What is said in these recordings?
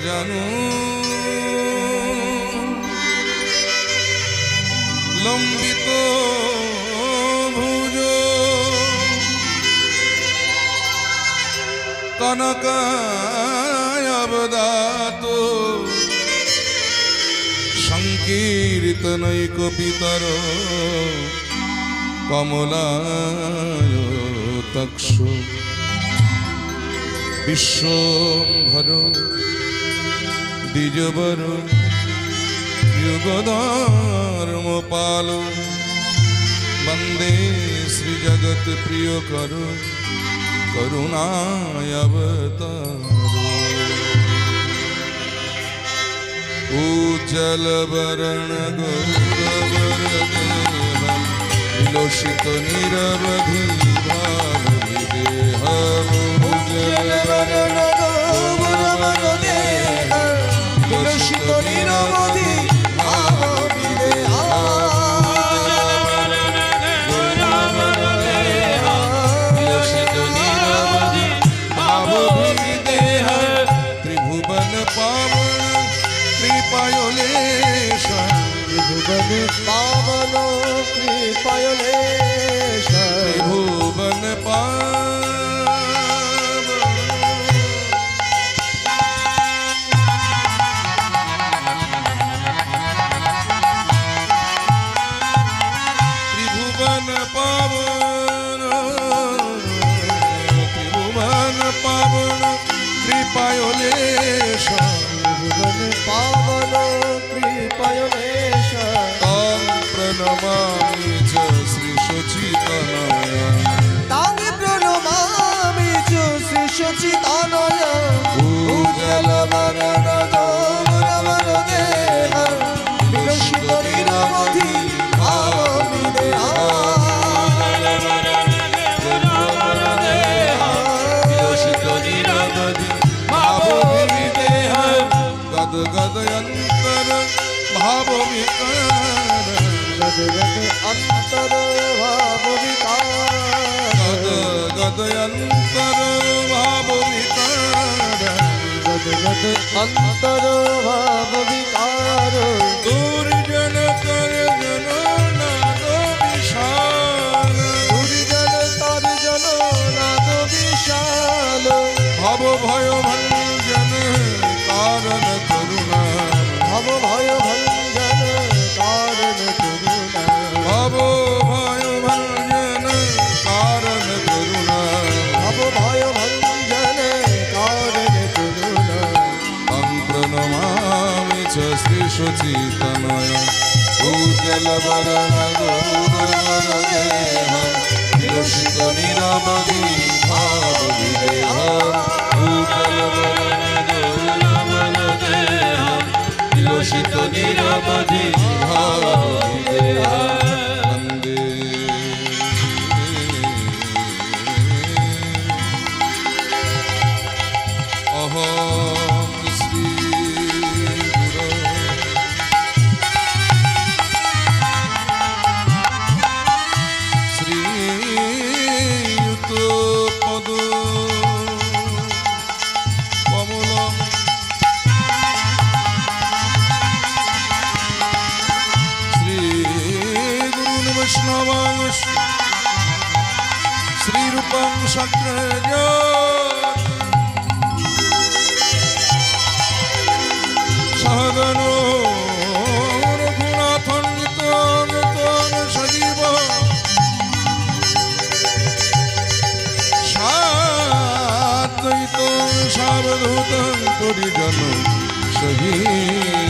সাজানো লম্বিত ভুজ। কনকায়বদাত সংকীর্তনৈক পিতর কমলায় তক্ষু। বিশ্বম্ভর দ্বিজবর যুগধর্মপাল। বন্দে শ্রীজগৎ প্রিয় কর করুণায়বতার উজ্জ্বল বরণ গৌরবর নিরবধি ভাব বিদেহ উজ্জ্বল বরণ ত্রিভুবন পাবন। কৃপায়লেশ ত্রিভুবন পাবন। ত্রিভুবন প্রণমামি চ শ্রী সচিতনয় তাং প্রণমামি চ শ্রী সচিতানয় উজ্জ্বল বরণ গৌরবর দেহ বিলসিত নিরবধি ভাব বিদেহ বিলসিত নিরবধি ভাব বিদেহ গদ গদ অন্তর ভাব বিকার গদ গদ অন্তর ভাব বিকার গদ ভয় ভঞ্জন কারণ করুণা। ভব সচিতনয় ভূতল বরণ গৌরবর সাদ্বৈত সাবধূত পরিজন সহিত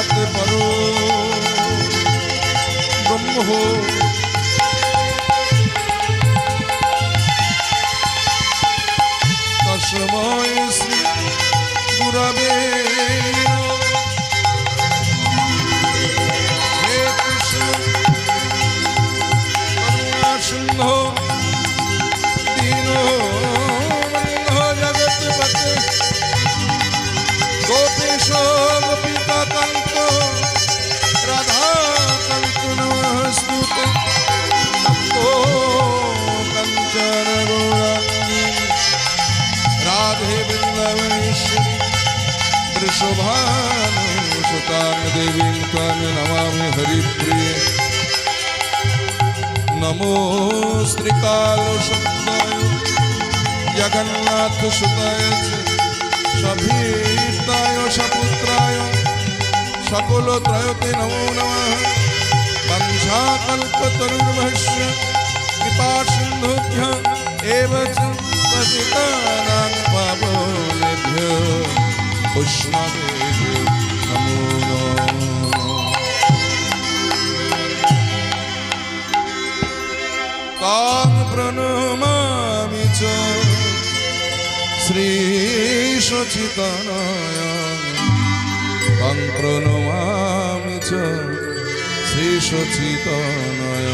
জ্ঞাত পরো ব্রহ্ম वृषभानुतां देवीं त्वां नमामि हरिप्रिये नमो स्त्रिकालशब्दाय जगन्नाथसुताय सभीताय सपुत्राय सकुलत्रयते नमो नमः वंशाकल्पतरुर्भस्य कृपासिन्धुभ्य एव च पतितानां पाप वैष्णवेभ्यो नमो नमः तां प्रणमामि च श्रीशचितनाय तं प्रणमामि च श्रीशचितनाय